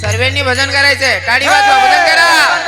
सर्वांनी भजन करायचंय. टाळी वाजवा भजन करा.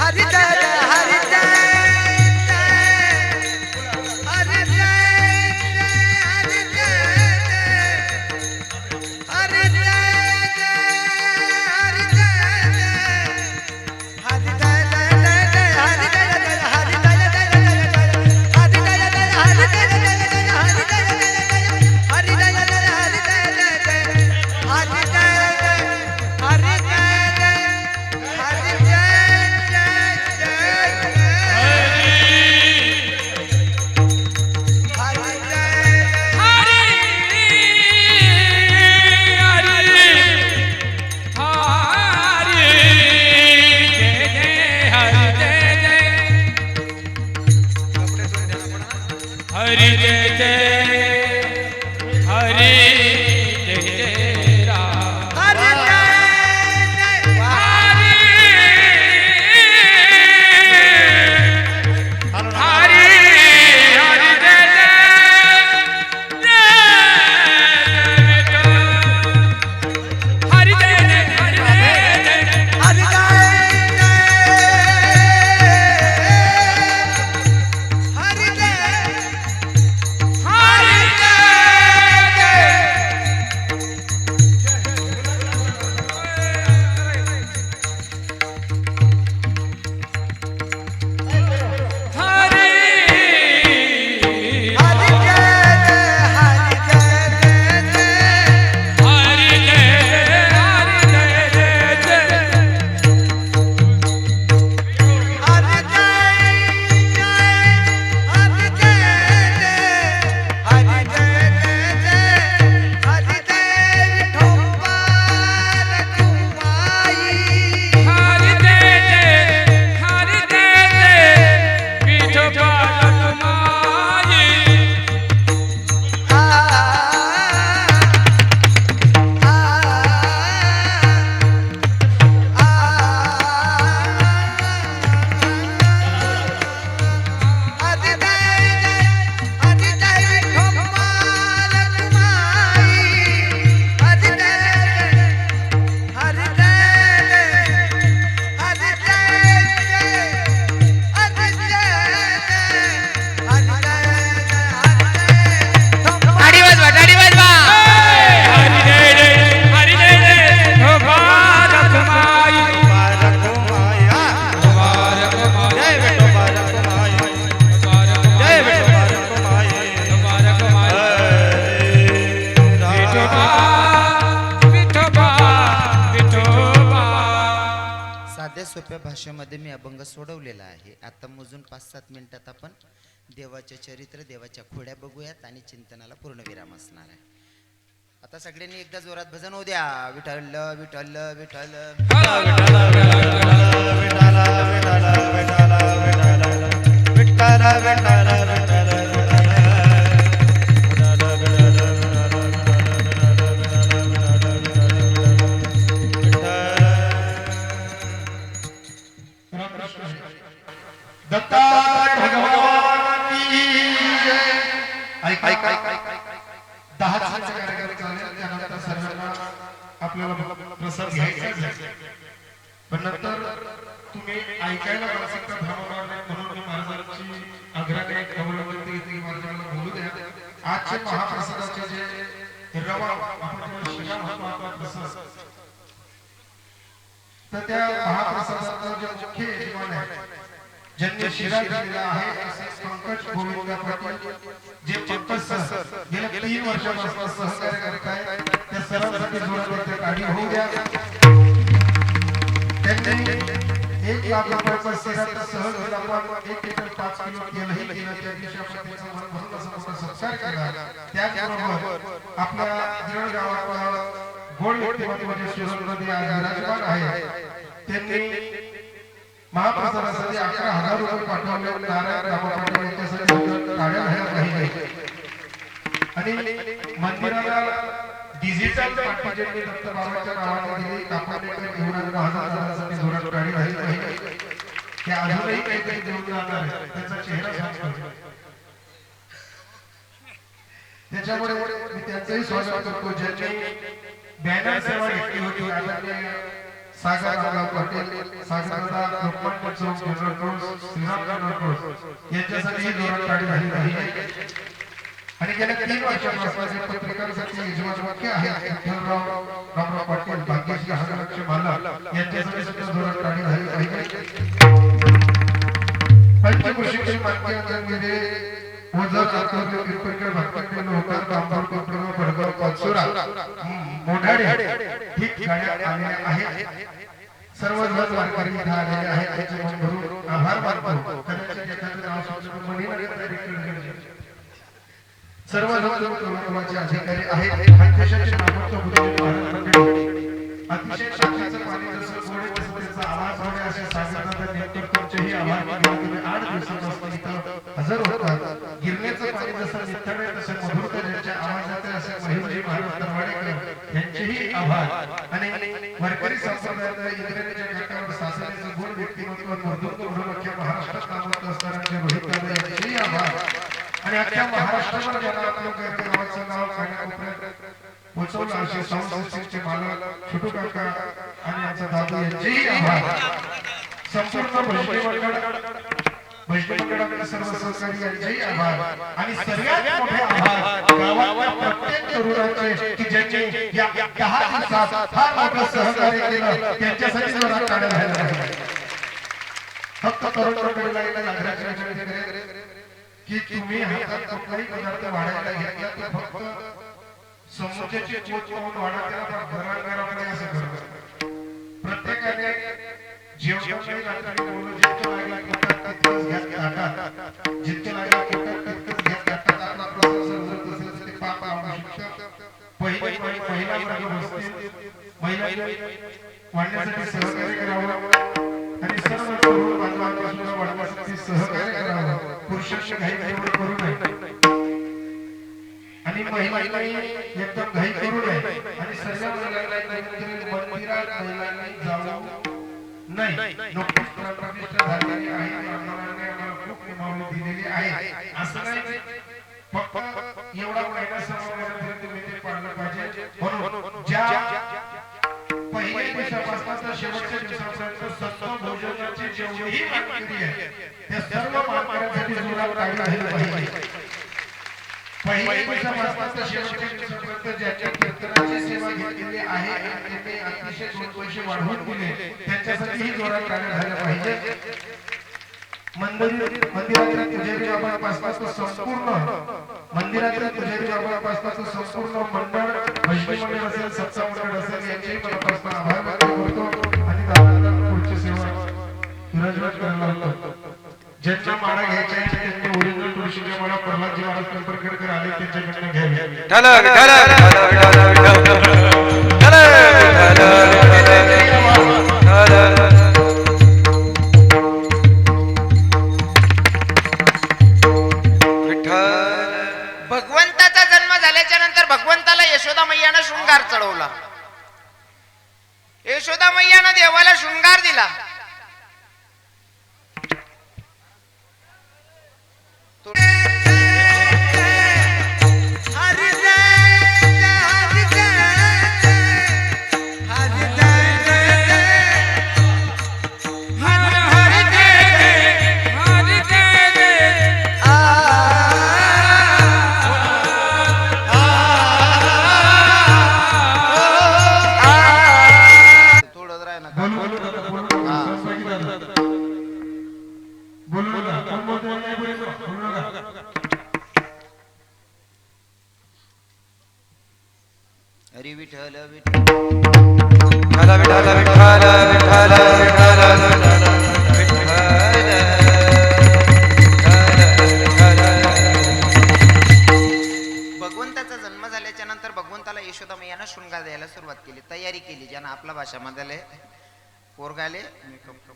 हरिदय सोप्या भाषेमध्ये मी अभंग सोडवलेला आहे आता मोजून पाच सात मिनिटात आपण देवाचे चरित्र देवाच्या खोड्या बघूयात आणि चिंतनाला पूर्णविराम असणार आहे आता सगळ्यांनी एकदा जोरात भजन होऊ द्या विठ्ठल विठ्ठल विठ्ठल विठल महाप्रसादाचा मुख्य यजमान आहे ज्यांनी शिरा दिलेला आहे असे पंकज पाटील जे पंकज सर गेल्या तीन वर्षापासून सहकार्य करत त्या सर्वांसाठी गाडी होऊ द्या. त्यांनी एक लाख रुपयाचा सहज एक पाच किलो तेलही केलं त्या दिवशी आपण सत्कार केला. त्याचबरोबर आपल्या गिरण आज विराजमान आहे. त्यांनी महाप्रसादासाठी अकरा हजार रुपये पाठवले. नारायण रामा पाटील यांच्यासाठी आणि मंदिराला डिजिटल दत्त बाबाच्या नावाने दिली. घेऊन हजार हजारासाठी ते अजूनही जाणार आहे. चेहरा त्याच्यामुळे मी त्यांचंही स्वागत करतो. ज्यांनी बॅनर सेवा घेतली होती आदरणीय सागर रावराव लोकमान्य चौक general road Shriram general road यांच्यासाठी ही राहिली आणि गेल्या तीन वर्षापासून पत्रकारांसाठी यजमान मुख्य आहे विठ्ठलराव रामराव पाटील भाग्यश्री हजारक्ष माला यांच्यासाठी सुद्धा जोरात गाडी राहिली पाहिजे पंचकृषी ओझर जातोर पिंपळकर भटकंडे लोकार कांबळ कोपरगाव भडगाव पाचोरा. मोढाडे ही गाड्या आलेल्या आहेत. सर्व जण वारकरी इथं आलेले आहेत. त्याचे मन भरून आभार मानतो. कदाचित एखादं नाव. सर्व लोक कुटुंबाचे अधिकारी आहेत. अतिशय पाणी जसं त्याचा आवाज असे तुमचेही आभार मानतो. तुम्ही आठ दिवसापासून इथं हजर होतात पाणी जसं तसं असे महाराज यांचेही आभार आणि वारकरी घाटावर सासऱ्याचं व्यक्तिमत्व म्हणून अख्ख्या महाराष्ट्रात नामवंत असणाऱ्या रोहित दादा यांचेही आभार आणि अख्ख्या महाराष्ट्रावर आपलं गावाचं नाव पोहोचवलं असे साऊंड सिस्टीमचे मालक छोटू काका आणि आमचा दादू यांचेही आभार संपूर्ण भजनी मंडळ भजनी मंडळाकडे सर्व सहकारी यांचेही आभार. आणि सगळ्यात मोठे आभार गावातल्या प्रत्येक तरुणाचे की ज्यांनी या दहा दिवसात फार मोठं सहकार्य केलं त्यांच्यासाठी जोरात काढा झाला पाहिजे. फक्त तरुण मंडळीला एक आग्रहाची विनंती करेन की तुम्ही हातात कुठलाही पदार्थ वाढायला घेतला तर फक्त समोरच्याचे पोच पाहून वाढत त्याला पण घराघरामध्ये असं करतो प्रत्येकाने जेवणाची रात्री बोलू जितकं लागलं पोटात तितकंच घ्या जितकं पोटात तितकंच घ्या आपला असेल तर ते पाप आवडू शकतं पहिले महिला वर्ग बसतील महिला वाढण्यासाठी आणि महिलांनी एकदम घाई करू नये. आणि सर्व महिलांनी जाऊ नाही नुकतीच प्राणप्रतिष्ठा झालेली आहे खूप निभावणी दिलेली आहे. असं नाही फक्त एवढा महिना समाजापर्यंत मी ते पाहिजे. म्हणून ज्या पहिल्या दिवसापासून शेवटच्या दिवसापर्यंत सत्व भोजनाची जेवढीही मागणी आहे त्या सर्व मागण्यांसाठी जोरात काढली पाहिजे. पहिल्या दिवसापासून शेवटच्या दिवसापर्यंत ज्याच्या कीर्तनाची सेवा घेतलेली आहे त्यांनी अतिशय दोन पैसे वाढवून दिले. त्यांच्यासाठीही जोरात काढले झाले पाहिजे. मंदिर मंदिरातील पुजारी बाबापासून संपूर्ण मंदिरातील पुजारी बाबापासून संपूर्ण मंडळ भजनी मंडळ असेल सत्सा मंडळ असेल यांचेही मनापासून आभार व्यक्त करतो आणि पुढची सेवा करायला होतं ज्यांच्या माळा घ्यायच्या त्यांनी प्रल्हादजी महाराज पिंपरखेडकर आले त्यांच्याकडनं भगवंताचा जन्म झाल्याच्यानंतर भगवंताला यशोदा मैयानं शृंगार चढवला. अरे विठ्ठल विठ्ठल. विठ्ठल विठ्ठल विठ्ठल विठ्ठल भगवंताचा जन्म झाल्याच्यानंतर भगवंताला यशोदा मैयानं शृंगार द्यायला सुरुवात केली तयारी केली ज्यानं आपल्या भाषामध्ये पोरगाले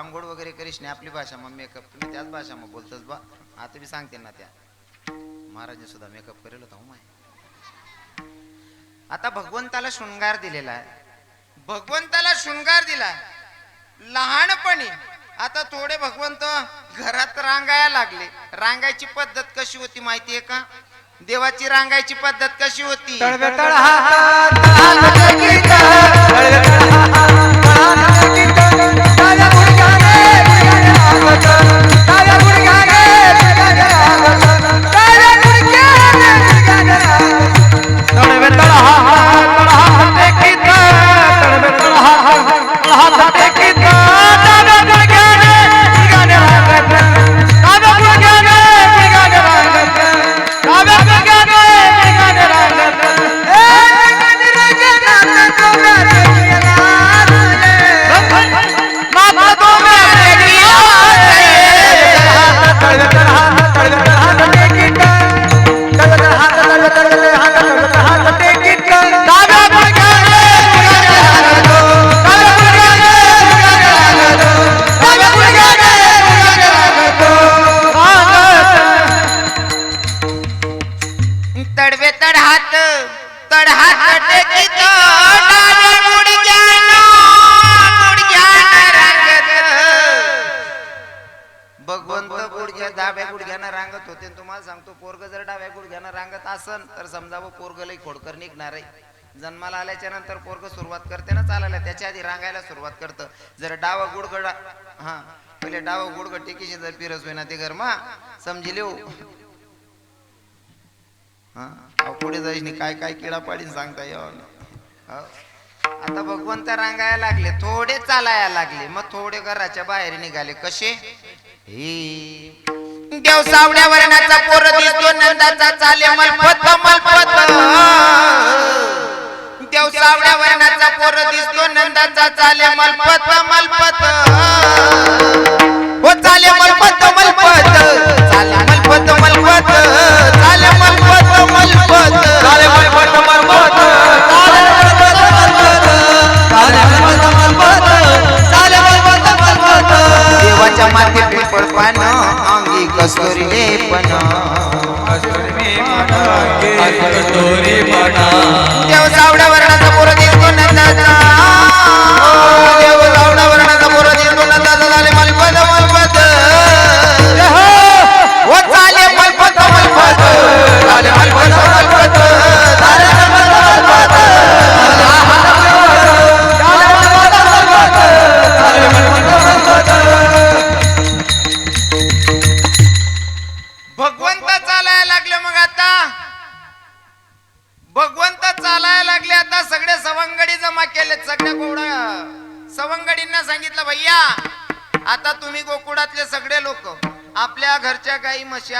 आंघोळ वगैरे करीश नाही आपली भाषा मग मेकअप तुम्ही त्याच भाषा मग बोलतच बा. आता मी सांगते ना त्या. महाराजने सुद्धा मेकअप करेल होता हो माय. आता भगवंताला शृंगार दिलेला आहे भगवंताला शृंगार दिला लहानपणी आता थोडे भगवंत घरात रांगायला लागले रांगायची पद्धत कशी होती माहितीये का देवाची रांगायची पद्धत कशी होती असन तर समजावं पोरग खोडकर निघणार आहे. जन्माला आल्याच्यानंतर पोरग सुरुवात करते ना चालायला त्याच्या आधी रांगायला सुरुवात करतं. जर डाव गुडगड हा पहिले डाव गुडगड टेकीशी जर पिरस होईना ते घर मा समजिले हो हा पुढे जायची काय काय किडा पाडीन सांगता येऊ आता भगवंत रांगायला लागले थोडे चालायला लागले मग थोडे घराच्या बाहेर निघाले. कसे? हे देव सावड्या वर्णाचा पोर दिसतो नंदाचा चाले मलपत मलपत. देव सावड्या वर्णाचा पोर दिसतो नंदाचा चाले मलपत मलपत. हो चाले मलपत मलपत. चाले मलपत मलपत. चाले त्यांना सांगितलं भैया आता तुम्ही गोकुळातले सगळे लोक आपल्या घरच्या गाई म्हशी